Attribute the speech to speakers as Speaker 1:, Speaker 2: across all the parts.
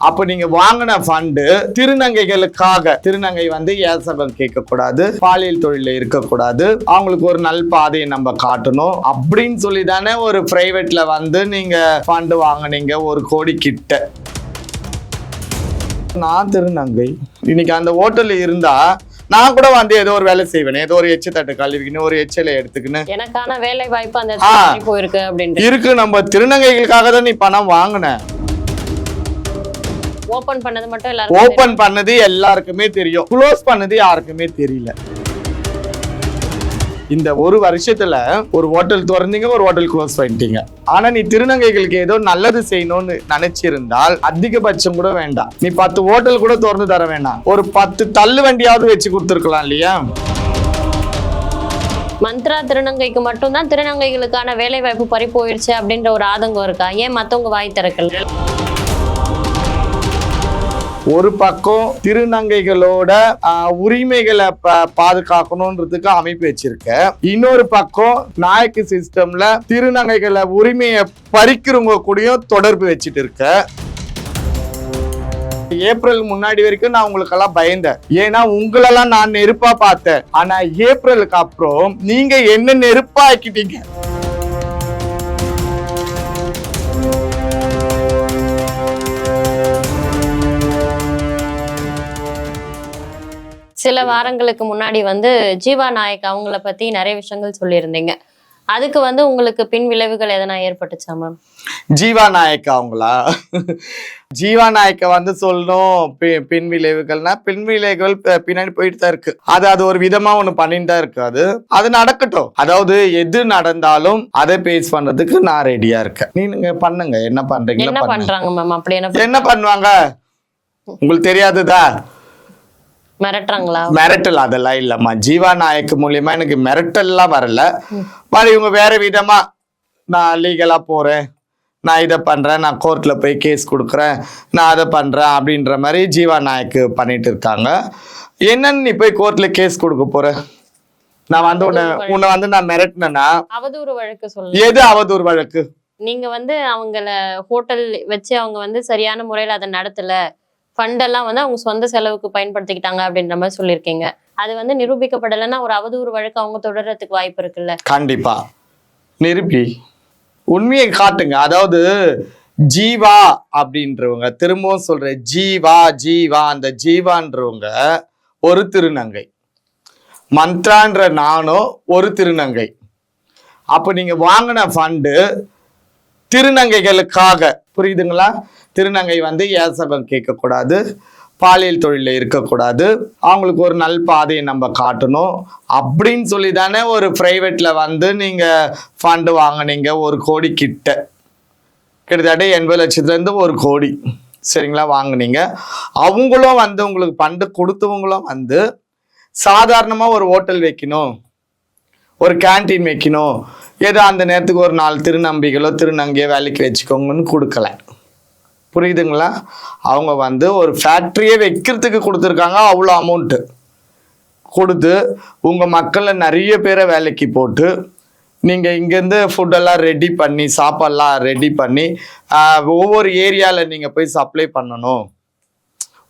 Speaker 1: அப்ப நீங்க வாங்கின ஃபண்டு திருநங்கைகளுக்காக திருநங்கை வந்து ஏசகம் கேட்க கூடாது பாலியல் தொழில இருக்கக்கூடாது அவங்களுக்கு ஒரு நல் பாதையை நம்ம காட்டணும் அப்படின்னு சொல்லி தானே ஒரு பிரைவேட்ல வந்து நீங்க ஃபண்டு வாங்குனீங்க ஒரு கோடி கிட்ட. நான் திருநங்கை இன்னைக்கு அந்த ஹோட்டல்ல இருந்தா நான் கூட வந்து ஏதோ ஒரு வேலை செய்வேன் ஏதோ ஒரு எச்சு தட்டு கழுவிக்கின்னு ஒரு எச்சில எடுத்துக்கின்னு.
Speaker 2: எனக்கான வேலை வாய்ப்பு அந்த
Speaker 1: இருக்கு நம்ம திருநங்கைகளுக்காக தான் நீ பணம் வாங்கின.
Speaker 2: ஓபன் பண்ணது மட்டும் எல்லாரும்
Speaker 1: ஓபன் பண்ணது எல்லாருக்குமே தெரியும். க்ளோஸ் பண்ணது யாருக்குமே தெரியல. இந்த ஒரு வருஷத்துல ஒரு ஹோட்டல் திறந்தீங்க ஒரு ஹோட்டல் க்ளோஸ் பண்ணிட்டீங்க. ஆனா நீ திருநங்கைகளுக்கு ஏதோ நல்லது செய்யணும்னு நினைச்சிருந்தால் அதிகபட்சம் கூட வேண்டாம். நீ பத்து ஹோட்டல் கூட திறந்து தர வேண்டாம் ஒரு பத்து தள்ளு வண்டியாவது வச்சு கொடுத்துருக்கலாம் இல்லையா?
Speaker 2: மந்த்ரா திருநங்கைக்கு மட்டும்தான் திருநங்கைகளுக்கான வேலை வாய்ப்பு பறி போயிடுச்சு அப்படின்ற ஒரு ஆதங்கம் இருக்கா? ஏன் மத்தவங்க வாய் திறக்கல?
Speaker 1: ஒரு பக்கம் திருநங்கைகளோட உரிமைகளை ப- பாதுகாக்கணுன்றதுக்கு அமைப்பு வச்சிருக்க. இன்னொரு பக்கம் நாயக்கு சிஸ்டம்ல திருநங்கைகளை உரிமையை பறிக்கிறவங்க கூடயும் தொடர்பு வச்சுட்டு இருக்க. ஏப்ரல் முன்னாடி வரைக்கும் நான் உங்களுக்கெல்லாம் பயந்தேன். ஏன்னா உங்களெல்லாம் நான் நெருப்பா பார்த்தேன். ஆனா ஏப்ரலுக்கு அப்புறம் நீங்க என்ன நெருப்பா ஆக்கிட்டீங்க
Speaker 2: சில வாரங்களுக்கு முன்னாடி வந்து ஜீவா நாயக் அவங்கள பத்தி நிறைய விஷயங்கள் சொல்லியிருந்தீங்க. அதுக்கு வந்து உங்களுக்கு பின் விளைவுகள் எதனா ஏற்பட்டுச்சா மேம்?
Speaker 1: ஜீவா நாயக்கா அவங்களா? ஜீவா நாயக்க வந்து சொல்லணும் பின் விளைவுகள்னா பின் விளைவுகள் பின்னாடி போயிட்டு தான் இருக்கு. அது அது ஒரு விதமா ஒண்ணு பண்ணிட்டு தான் இருக்கு அது. அது நடக்கட்டும். அதாவது எது நடந்தாலும் அதை பேஸ் பண்றதுக்கு நான் ரெடியா இருக்கேன். நீங்க பண்ணுங்க. என்ன பண்றீங்களோ
Speaker 2: என்ன பண்றாங்க மேம்? அப்படி என்ன
Speaker 1: பண்ணுவாங்க? உங்களுக்கு தெரியாதுதா?
Speaker 2: மிரட்டுறாங்களா?
Speaker 1: மிரட்டல் அதெல்லாம் இல்லம்மா. ஜீவா நாயக் மூலியமா எனக்கு மிரட்டல்லாம் வரல. மாதிரி இவங்க வேற விதமா நான் லீகலா போறேன். நான் இதை பண்றேன். நான் கோர்ட்ல போய் கேஸ் கொடுக்குறேன். நான் அதை பண்றேன் அப்படின்ற மாதிரி ஜீவா நாயக் பண்ணிட்டு இருக்காங்க. என்னன்னு நீ போய் கோர்ட்ல கேஸ் கொடுக்க போற? நான் வந்து உன்னை உன்னை வந்து நான் மிரட்டினேன்னா?
Speaker 2: அவதூறு வழக்கு சொல்லுங்க
Speaker 1: எது அவதூறு வழக்கு?
Speaker 2: நீங்க வந்து அவங்கள ஹோட்டல் வச்சு அவங்க வந்து சரியான முறையில அதை நடத்தல. ஃபண்டெல்லாம் வந்து அவங்க சொந்த செலவுக்கு பயன்படுத்திக்கிட்டாங்க அப்படின்ற மாதிரி சொல்லியிருக்கீங்க. அது வந்து நிரூபிக்கப்படலைன்னா ஒரு அவதூறு வழக்கு அவங்க தொடர்றதுக்கு வாய்ப்பு இருக்குல்ல?
Speaker 1: கண்டிப்பா. நிரூபி உண்மையை காட்டுங்க. அதாவது ஜீவா அப்படின்றவங்க திரும்பவும் சொல்றேன் ஜீவா ஜீவா அந்த ஜீவான்றவங்க ஒரு திருநங்கை. மந்த்ரான்ற நானும் ஒரு திருநங்கை. அப்ப நீங்க வாங்கின ஃபண்டு திருநங்கைகளுக்காக. புரியுதுங்களா? திருநங்கை வந்து ஏசகம் கேட்கக்கூடாது. பாலியல் தொழிலில் இருக்கக்கூடாது. அவங்களுக்கு ஒரு நல் பாதையை நம்ம காட்டணும். அப்படின்னு சொல்லி தானே ஒரு ப்ரைவேட்டில் வந்து நீங்கள் ஃபண்டு வாங்கினீங்க. ஒரு கோடி கிட்ட. கிட்டத்தட்ட எண்பது லட்சத்துலேருந்து ஒரு கோடி. சரிங்களா? வாங்குனீங்க. அவங்களும் வந்து உங்களுக்கு ஃபண்டு கொடுத்தவங்களும் வந்து சாதாரணமாக ஒரு ஹோட்டல் வைக்கணும். ஒரு கேண்டீன் வைக்கணும். ஏதோ அந்த நேரத்துக்கு ஒரு நாலு திருநம்பிகளோ திருநங்கையோ வேலைக்கு வச்சுக்கோங்கன்னு கொடுக்கல. புரியுதுங்களா? அவங்க வந்து ஒரு ஃபேக்ட்ரியே வைக்கிறதுக்கு கொடுத்துருக்காங்க அவ்வளோ அமௌண்ட்டு கொடுத்து உங்கள் மக்களை நிறைய பேரை வேலைக்கு போட்டு நீங்கள் இங்கேருந்து ஃபுட்டெல்லாம் ரெடி பண்ணி சாப்பாடெல்லாம் ரெடி பண்ணி ஒவ்வொரு ஏரியாவில் நீங்கள் போய் சப்ளை பண்ணணும்.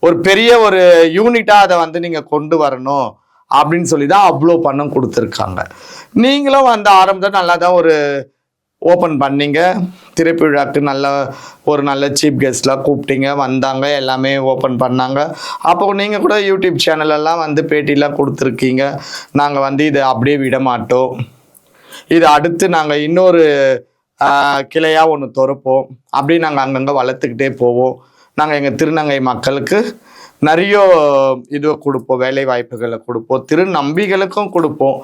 Speaker 1: ஒரு பெரிய ஒரு யூனிட்டாக அதை வந்து நீங்கள் கொண்டு வரணும். அப்படின்னு சொல்லி தான் அவ்வளோ பணம் கொடுத்துருக்காங்க. நீங்களும் வந்து ஆரம்பத்தில் நல்லா தான் ஒரு ஓப்பன் பண்ணீங்க. திரைப்பு விழாக்கு நல்ல ஒரு நல்ல சீஃப் கெஸ்ட்லாம் கூப்பிட்டீங்க வந்தாங்க எல்லாமே ஓப்பன் பண்ணாங்க. அப்போ நீங்கள் கூட யூடியூப் சேனலெல்லாம் வந்து பேட்டிலாம் கொடுத்துருக்கீங்க. நாங்கள் வந்து இதை அப்படியே விட மாட்டோம். இது அடுத்து நாங்கள் இன்னொரு கிளையாக ஒன்று திறப்போம். அப்படி நாங்கள் அங்கங்கே வளர்த்துக்கிட்டே போவோம். நாங்கள் எங்கள் திருநங்கை மக்களுக்கு நிறைய இது கொடுப்போம் வேலை வாய்ப்புகளை கொடுப்போம் திருநம்பிகளுக்கும் கொடுப்போம்.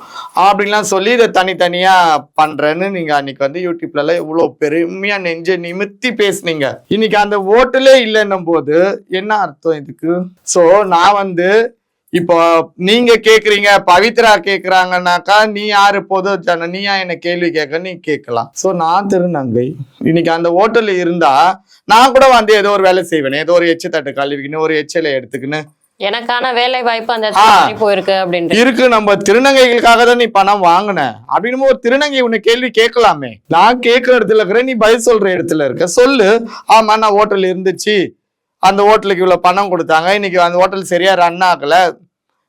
Speaker 1: அப்படின்லாம் சொல்லி இதை தனித்தனியாக பண்ணுறேன்னு நீங்கள் அன்னைக்கு வந்து யூடியூப்லலாம் இவ்வளோ பெருமையாக நெஞ்ச நிமித்தி பேசுனீங்க. இன்னைக்கு அந்த ஓட்டலே இல்லைன்னும் போது என்ன அர்த்தம் இதுக்கு? ஸோ நான் வந்து இப்போ நீங்க கேக்குறீங்க பவித்ரா கேக்குறாங்கன்னாக்கா நீ யாரு பொது ஜன நீயா என்ன கேள்வி கேட்க நீ கேட்கலாம். சோ நான் திருநங்கை. இன்னைக்கு அந்த ஹோட்டல்ல இருந்தா நான் கூட வந்து ஏதோ ஒரு வேலை செய்வேன் ஏதோ ஒரு எச்சு தட்டு கழுவிக்கின்னு ஒரு எச்சில எடுத்துக்கின்னு.
Speaker 2: எனக்கான வேலை வாய்ப்பு அந்த போயிருக்கு அப்படின்ட்டு.
Speaker 1: இருக்கு நம்ம திருநங்கைகளுக்காக தான் நீ பணம் வாங்கின. அப்படின்னு ஒரு திருநங்கை உன்னை கேள்வி கேட்கலாமே. நான் கேட்கிற இடத்துல இருக்கிற நீ பதில் சொல்ற இடத்துல இருக்க. சொல்லு. ஆமா நான் ஹோட்டல் இருந்துச்சு. அந்த ஹோட்டலுக்கு இவ்வளவு பணம் கொடுத்தாங்க. இன்னைக்கு அந்த ஹோட்டல் சரியா ரன் ஆகல.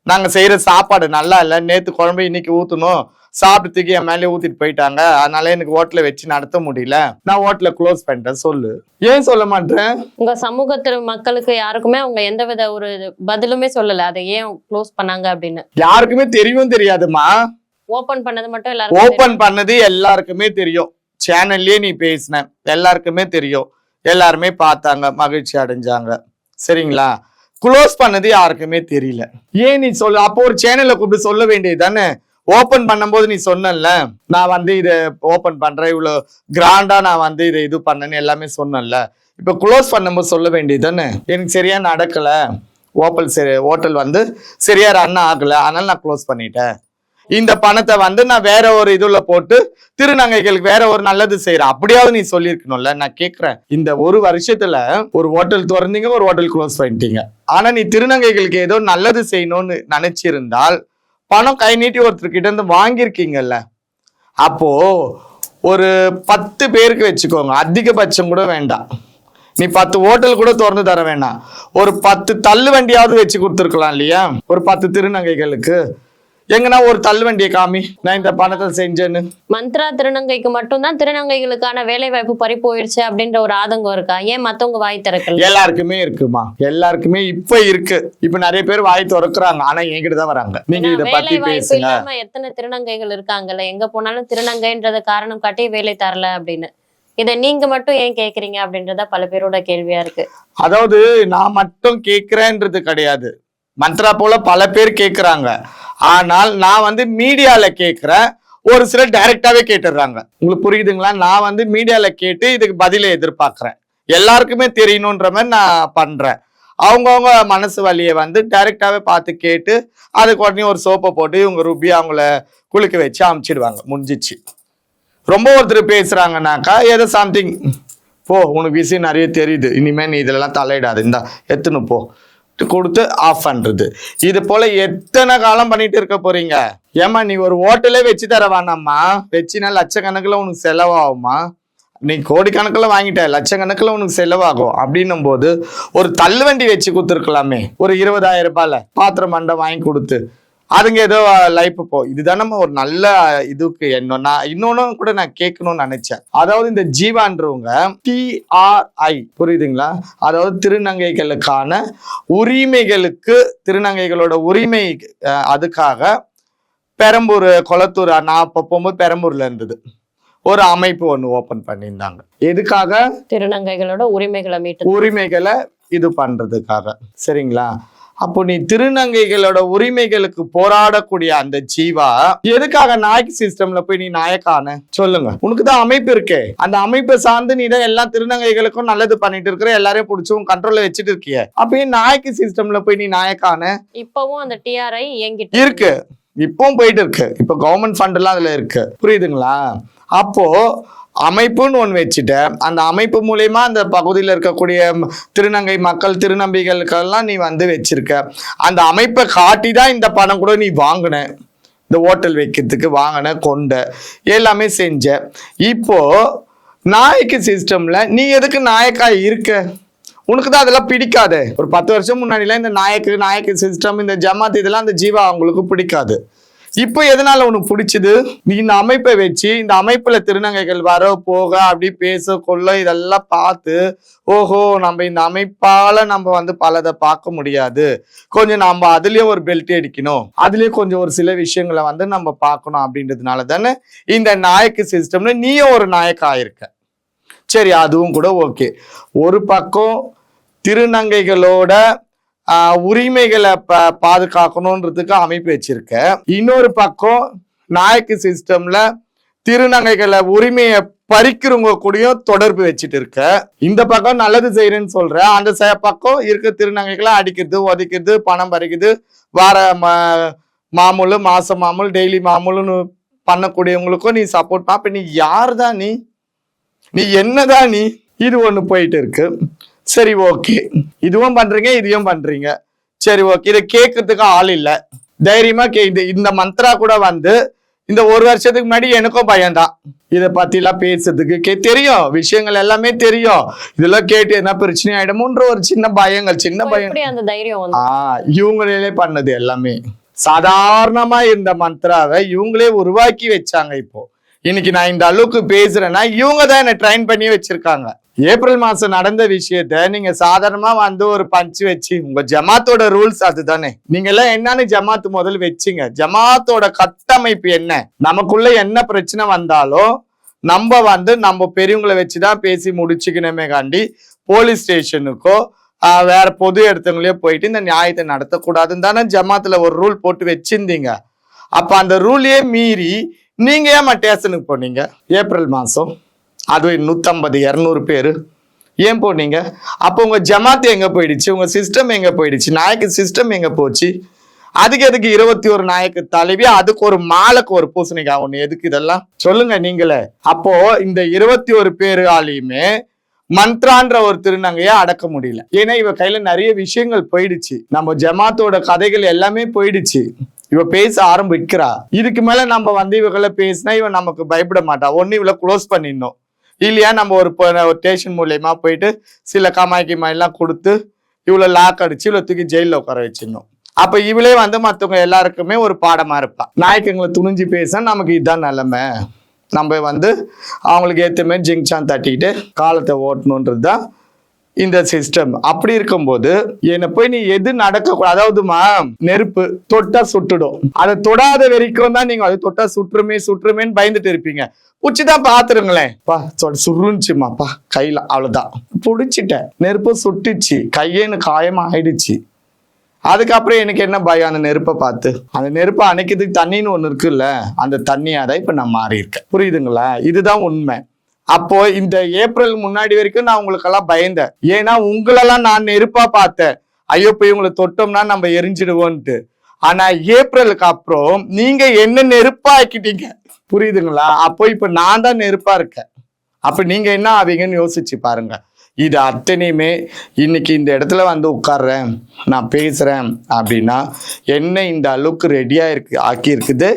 Speaker 1: நாங்க செய்யற சாப்பாடு நல்லா இல்ல. நேத்து குழம்பு இன்னைக்கு ஊத்தணும். சாப்பிட்டு தூக்கி என் மேலே ஊத்திட்டு போயிட்டாங்க. அதனால எனக்கு ஹோட்டலை வச்சு நடத்த முடியல. நான் ஹோட்டலை க்ளோஸ் பண்ணிட்டேன். சொல்லு. ஏன் சொல்ல மாட்டேன்?
Speaker 2: உங்க சமூகத்து மக்களுக்கு யாருக்குமே அவங்க எந்தவித ஒரு பதிலுமே சொல்லல. அதை ஏன் க்ளோஸ் பண்ணாங்க அப்படின்னு?
Speaker 1: யாருக்குமே தெரியும் தெரியாதுமா
Speaker 2: ஓபன் பண்ணது மட்டும் எல்லாருக்கும்
Speaker 1: ஓபன் பண்ணது எல்லாருக்குமே தெரியும். சேனல்லயே நீ பேசின. எல்லாருக்குமே தெரியும். எல்லாருமே பார்த்தாங்க மகிழ்ச்சி அடைஞ்சாங்க. சரிங்களா? க்ளோஸ் பண்ணது யாருக்குமே தெரியல. ஏன் நீ சொல்ல அப்போ ஒரு சேனல்ல கூப்பிட்டு சொல்ல வேண்டியது தானே? ஓப்பன் பண்ணும்போது நீ சொன்னல நான் வந்து இதை ஓப்பன் பண்றேன் இவ்வளவு கிராண்டா நான் வந்து இதை இது பண்ணேன்னு எல்லாமே சொன்னேன்ல இப்ப க்ளோஸ் பண்ணும்போது சொல்ல வேண்டியது தானே? எனக்கு சரியா நடக்கல. ஓப்பல் சரி ஹோட்டல் வந்து சரியா ரன் ஆகல. அதனால நான் க்ளோஸ் பண்ணிட்டேன். இந்த பணத்தை வந்து நான் வேற ஒரு இதுல போட்டு திருநங்கைகளுக்கு வேற ஒரு நல்லது செய்யறேன் அப்படியாவது நீ சொல்லியிருக்கணும்ல. நான் கேக்குறேன். இந்த ஒரு வருஷத்துல ஒரு ஹோட்டல் திறந்தீங்க ஒரு ஹோட்டல் க்ளோஸ் பண்ணிட்டீங்க. ஆனா நீ திருநங்கைகளுக்கு ஏதோ நல்லது செய்யணும்னு நினைச்சிருந்தால் பணம் கை நீட்டி ஒருத்தர்கிட்ட இருந்து வாங்கியிருக்கீங்கல்ல. அப்போ ஒரு பத்து பேருக்கு வச்சுக்கோங்க. அதிகபட்சம் கூட வேண்டாம். நீ பத்து ஹோட்டல் கூட திறந்து தர வேண்டாம் ஒரு பத்து தள்ளு வண்டியாவது வச்சு கொடுத்துருக்கலாம் இல்லையா? ஒரு பத்து திருநங்கைகளுக்கு. எங்கன்னா ஒரு தள்ளு வண்டியை காமி. நான் இந்த பணத்தை செஞ்சேன்னு.
Speaker 2: மந்த்ரா திருநங்கைக்கு மட்டும்தான் திருநங்கைகளுக்கான வேலை வாய்ப்பு பறி போயிருச்சு அப்படின்ற ஒரு ஆதங்கம் இருக்கா? ஏன் மத்தவங்க வாய் திறக்கல?
Speaker 1: எல்லாருக்குமே இருக்குமா? எல்லாருக்குமே இப்ப இருக்கு. இப்ப நிறைய பேர் வாய் திறக்குறாங்க. ஆனா என்கிட்ட தான் வராங்க. நீங்க இத பத்தி பேசுங்க.
Speaker 2: எத்தனை திருநங்கைகள் இருக்காங்கல்ல? எங்க போனாலும் திருநங்கைன்றத காரணம் காட்டி வேலை தரல அப்படின்னு. இதை நீங்க மட்டும் ஏன் கேக்குறீங்க அப்படின்றத பல பேரோட கேள்வியா இருக்கு.
Speaker 1: அதாவது நான் மட்டும் கேட்கிறேன்றது கிடையாது. மந்த்ரா போல பல பேர் கேட்குறாங்க ஆனால் நான் வந்து மீடியால கேட்குறேன் ஒரு சிலர் டைரக்டாவே கேட்டுடுறாங்க உங்களுக்கு புரியுதுங்களா? நான் வந்து மீடியால கேட்டு இதுக்கு பதிலை எதிர்பார்க்கிறேன். எல்லாருக்குமே தெரியணுன்ற மாதிரி நான் பண்றேன். அவங்கவுங்க மனசு வழியை வந்து டைரெக்டாகவே பார்த்து கேட்டு அதுக்கு உடனே ஒரு சோப்பை போட்டு இவங்க ருபி அவங்கள குளிக்க வச்சு அமுச்சிடுவாங்க. முடிஞ்சிச்சு. ரொம்ப ஒருத்தர் பேசுகிறாங்கனாக்கா ஏதோ சம்திங் போ உனக்கு விஷயம் நிறைய தெரியுது. இனிமேல் நீ இதெல்லாம் தலையிடாது. இந்தா எத்துன்னு போ. கொடுத்து ஆஃப் பண்ணுறது இது போல் எத்தனை காலம் பண்ணிட்டு இருக்க போறீங்க? ஏம்மா நீ ஒரு ஹோட்டலே வச்சு தர வேணாம்மா வச்சுனா லட்சக்கணக்கில் உனக்கு செலவாகுமா நீ கோடிக்கணக்கில் வாங்கிட்ட லட்சக்கணக்கில் உனக்கு செலவாகும். அப்படின்னும் போது ஒரு தள்ளுவண்டி வச்சு கொடுத்துருக்கலாமே. ஒரு இருபதாயிரம் ரூபாயில் பாத்திரம் மண்டை வாங்கி கொடுத்து. அதுங்க ஏதோ லைஃப் போ. இதுதானே ஒரு நல்ல இதுக்கு என்ன நான் இன்னொன்னும் கூட நான் கேட்கணும்னு நினைச்சேன். அதாவது இந்த ஜீவான்றவங்க டிஆர்ஐ புரியுதுங்களா? அதாவது திருநங்கைகளுக்கான உரிமைகளுக்கு திருநங்கைகளோட உரிமை அதுக்காக பெரம்பூர் கொளத்தூர் நான் அப்போ போகும்போது பெரம்பூர்ல இருந்தது. ஒரு அமைப்பு ஒன்று ஓபன் பண்ணியிருந்தாங்க. எதுக்காக?
Speaker 2: திருநங்கைகளோட உரிமைகளை மீட்டு.
Speaker 1: உரிமைகளை இது பண்றதுக்காக. சரிங்களா? அப்போ நீ திருநங்கைகளோட உரிமைகளுக்கு போராடக்கூடிய அந்த ஜீவா எதுக்காக நாய்க்கு சிஸ்டம்ல போய் நீ நாயக்கான? சொல்லுங்க. உனக்கு தான் அமைப்பு இருக்கே. அந்த அமைப்பை சார்ந்து நீ தான் எல்லா திருநங்கைகளுக்கும் நல்லது பண்ணிட்டு இருக்கிற எல்லாரையும் பிடிச்சி உன் கண்ட்ரோல்ல வச்சுட்டு இருக்கிய. அப்பயே நாய்க்கு சிஸ்டம்ல போய் நீ நாயக்கான?
Speaker 2: இப்பவும் அந்த டிஆர்ஐ இயங்கிட்டு
Speaker 1: இருக்கு. இப்பவும் போயிட்டு இருக்கு. இப்போ கவர்மெண்ட் ஃபண்ட் எல்லாம் அதுல இருக்கு. புரியுதுங்களா? அப்போ அமைப்புன்னு ஒன்று வச்சுட்ட. அந்த அமைப்பு மூலயமா அந்த பகுதியில் இருக்கக்கூடிய திருநங்கை மக்கள் திருநம்பிகளுக்கெல்லாம் நீ வந்து வச்சிருக்க. அந்த அமைப்பை காட்டி தான் இந்த பணம் கூட நீ வாங்கின. இந்த ஹோட்டல் வைக்கிறதுக்கு வாங்கின கொண்ட. எல்லாமே செஞ்ச. இப்போ நாயக்கு சிஸ்டம்ல நீ எதுக்கு நாயக்கா இருக்க? உனக்கு தான் அதெல்லாம் பிடிக்காது. ஒரு பத்து வருஷம் முன்னாடிலாம் இந்த நாயக்கு நாயக்கு சிஸ்டம் இந்த ஜமாத் இதெல்லாம் அந்த ஜீவா அவங்களுக்கு பிடிக்காது. இப்போ எதனால உனக்கு பிடிச்சது? நீ இந்த அமைப்பை வச்சு இந்த அமைப்புல திருநங்கைகள் வர போக அப்படி பேச கொள்ள இதெல்லாம் பார்த்து ஓஹோ நம்ம இந்த அமைப்பால நம்ம வந்து பலதை பார்க்க முடியாது. கொஞ்சம் நம்ம அதுலயே ஒரு பெல்ட் அடிக்கணும். அதுலயே கொஞ்சம் ஒரு சில விஷயங்களை வந்து நம்ம பார்க்கணும் அப்படின்றதுனால தானே இந்த நாயக்கு சிஸ்டம்ல நீயும் ஒரு நாயக்கா ஆயிருக்க. சரி அதுவும் கூட ஓகே ஒரு பக்கம் திருநங்கைகளோட உரிமைகளை ப பாதுகாக்கணுன்றதுக்கு அமைப்பு வச்சிருக்க. இன்னொரு பக்கம் நாயக்கு சிஸ்டம்ல திருநங்கைகளை உரிமையை பறிக்கிறவங்க கூடயும் தொடர்பு வச்சுட்டு இருக்க. இந்த பக்கம் நல்லது செய்யறேன்னு சொல்ற. அந்த பக்கம் இருக்க திருநங்கைகளை அடிக்கிறது உதைக்கிறது பணம் பறிக்குது வார மாமூல் மாமூலு மாச மாமூல் டெய்லி மாமூல்னு பண்ணக்கூடியவங்களுக்கும் நீ சப்போர்ட் பண்ண அப்ப நீ யார் தான் நீ? நீ என்னதான் நீ? இது ஒன்று போயிட்டு இருக்கு. சரி ஓகே இதுவும் பண்றீங்க இதையும் பண்றீங்க. சரி ஓகே இதை கேட்கறதுக்கு ஆள் இல்ல. தைரியமா கே இது இந்த மந்த்ரா கூட வந்து இந்த ஒரு வருஷத்துக்கு முன்னாடி எனக்கும் பயம்தான். இதை பத்திலாம் பேசுறதுக்கு கே தெரியும். விஷயங்கள் எல்லாமே தெரியும். இதெல்லாம் கேட்டு என்ன பிரச்சனை ஆயிடுமோன்ற ஒரு சின்ன பயங்கள் சின்ன பயம்.
Speaker 2: எப்படி அந்த தைரியம் வந்து?
Speaker 1: ஆ இவங்களே பண்ணது எல்லாமே. சாதாரணமா இருந்த மந்த்ராவை இவங்களே உருவாக்கி வச்சாங்க இப்போ. இன்னைக்கு நான் இந்த அளவுக்கு பேசுறேன்னா இவங்க தான் என்னை ட்ரைன் பண்ணி வச்சிருக்காங்க. ஏப்ரல் மாசம் நடந்த விஷயத்த நீங்க சாதாரணமா வந்து ஒரு பஞ்சு வச்சு உங்க ஜமாத்தோட ரூல்ஸ் அதுதானே. நீங்க எல்லாம் என்னன்னு ஜமாத் முதல்ல வச்சுங்க. ஜமாத்தோட கட்டமைப்பு என்ன? நமக்குள்ள என்ன பிரச்சனை வந்தாலும் நம்ம வந்து நம்ம பெரியவங்களை வச்சுதான் பேசி முடிச்சுக்கணுமே காண்டி போலீஸ் ஸ்டேஷனுக்கோ வேற பொது இடத்துங்களையோ போயிட்டு இந்த நியாயத்தை நடத்தக்கூடாதுன்னு தானே ஜமாத்துல ஒரு ரூல் போட்டு வச்சிருந்தீங்க. அப்ப அந்த ரூலையே மீறி நீங்க ஏமா ஸ்டேஷனுக்கு போனீங்க? ஏப்ரல் மாதம் அது நூற்றம்பது இரநூறு பேர். ஏன் போனீங்க? அப்போ உங்கள் ஜமாத்து எங்கே போயிடுச்சு? உங்கள் சிஸ்டம் எங்கே போயிடுச்சு? நாயக்கு சிஸ்டம் எங்கே போச்சு? அதுக்கு எதுக்கு இருபத்தி ஒரு நாயக்கு தலைவி அதுக்கு ஒரு மாலைக்கு ஒரு பூசணிக்கா ஒன்று எதுக்கு இதெல்லாம்? சொல்லுங்க நீங்களே. அப்போ இந்த இருபத்தி ஒரு பேராலையுமே மந்த்ரான்ற ஒரு திருநங்கையை அடக்க முடியல. ஏன்னா இவ கையில நிறைய விஷயங்கள் போயிடுச்சு. நம்ம ஜமாத்தோட கதைகள் எல்லாமே போயிடுச்சு. இவ பேச ஆரம்பிக்கிறா. இதுக்கு மேல நம்ம வந்து இவங்கள பேசினா இவன் நமக்கு பயப்பட மாட்டா. ஒன்னு இவளை க்ளோஸ் பண்ணிடணும். இல்லையா நம்ம ஒரு ஸ்டேஷன் மூலியமா போயிட்டு சில கமாய்க்கு எல்லாம் கொடுத்து இவளை லாக் அடிச்சு இவளை தூக்கி ஜெயிலில் உட்கார வச்சிடணும். அப்ப இவளே வந்து மற்றவங்க எல்லாருக்குமே ஒரு பாடமா இருப்பா. நாயக்கங்களை துணிஞ்சு பேச நமக்கு இதுதான் நிலைமை. நம்ம வந்து அவங்களுக்கு ஏற்ற மாதிரி ஜிங்சான் தட்டிக்கிட்டு காலத்தை ஓட்டணுன்றது தான் இந்த சிஸ்டம் அப்படி இருக்கும்போது என்னை போய் நீ எது நடக்க அதாவதுமா நெருப்பு தொட்டா சுட்டுடும். அதை தொடாத வரைக்கும் தான் நீங்க அதை தொட்டா சுற்றுமே சுற்றுமேன்னு பயந்துட்டு இருப்பீங்க. புடிச்சுதான் பாத்துருங்களேன். பா சொ- கையில அவ்வளவுதான். புடிச்சிட்டேன். நெருப்பு சுட்டுச்சு கையேன்னு காயம் ஆயிடுச்சு. அதுக்கப்புறம் எனக்கு என்ன பயம் அந்த நெருப்பை பார்த்து? அந்த நெருப்பை அணைக்கிறதுக்கு தண்ணின்னு ஒன்று இருக்குல்ல அந்த தண்ணியாக தான் இப்போ நான் மாறி இருக்கேன் புரியுதுங்களா? இதுதான் உண்மை. அப்போ இந்த ஏப்ரல் முன்னாடி வரைக்கும் நான் உங்களுக்கெல்லாம் பயந்தேன். ஏன்னா உங்களெல்லாம் நான் நெருப்பா பார்த்தேன். ஐயோ போய் உங்களை தொட்டோம்னா நம்ம எரிஞ்சிடுவோன்ட்டு. ஆனா ஏப்ரலுக்கு அப்புறம் நீங்க என்ன நெருப்பா ஆக்கிட்டீங்க? புரியுதுங்களா? அப்போ இப்ப நான் தான் நெருப்பா இருக்கேன். அப்ப நீங்க என்ன ஆவீங்கன்னு யோசிச்சு பாருங்க. இது அத்தனையுமே இன்னைக்கு இந்த இடத்துல வந்து உட்கார்றேன். நான் பேசுறேன் அப்படின்னா என்ன இந்த அளவுக்கு ரெடியா இருக்கு ஆக்கி இருக்குது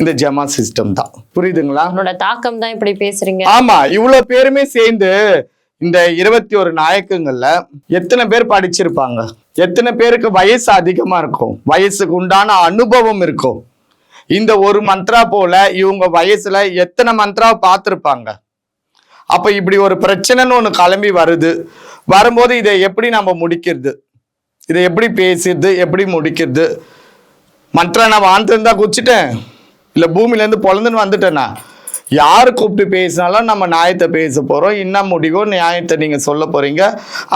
Speaker 1: இந்த ஜமா சிஸ்டம் தான். புரியுதுங்களா?
Speaker 2: அவனோட தாக்கம் தான் இப்படி பேசுறீங்க.
Speaker 1: ஆமா இவ்வளவு பேருமே சேர்ந்து இந்த இருபத்தி ஒரு நாயக்கங்கள்ல எத்தனை பேர் படிச்சிருப்பாங்க? எத்தனை பேருக்கு வயசு அதிகமா இருக்கும்? வயசுக்கு உண்டான அனுபவம் இருக்கும். இந்த ஒரு மந்த்ரா போல இவங்க வயசுல எத்தனை மந்த்ரா பார்த்திருப்பாங்க? அப்ப இப்படி ஒரு பிரச்சனைன்னு ஒண்ணு கிளம்பி வருது. வரும்போது இதை எப்படி நம்ம முடிக்கிறது? இதை எப்படி பேசுறது? எப்படி முடிக்கிறது? மற்ற நான் வாழ்ந்துருந்தா குச்சிட்டேன். இல்லை பூமியிலேருந்து பிறந்துன்னு வந்துட்டேன்னா யார் கூப்பிட்டு பேசினாலும் நம்ம நியாயத்தை பேச போகிறோம் என்ன முடிவோ நியாயத்தை நீங்கள் சொல்ல போகிறீங்க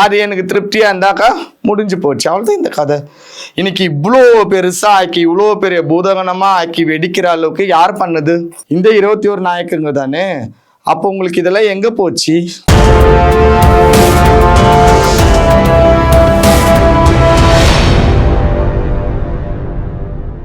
Speaker 1: அது எனக்கு திருப்தியாக இருந்தாக்கா முடிஞ்சு போச்சு. அவ்வளோதான் இந்த கதை. இன்னைக்கு இவ்வளோ பெருசாக ஆக்கி இவ்வளோ பெரிய பூதகணமாக ஆக்கி வெடிக்கிற அளவுக்கு யார் பண்ணுது? இந்த இருபத்தி ஒரு நாயக்கங்க தானே. அப்போ உங்களுக்கு இதெல்லாம் எங்கே போச்சு?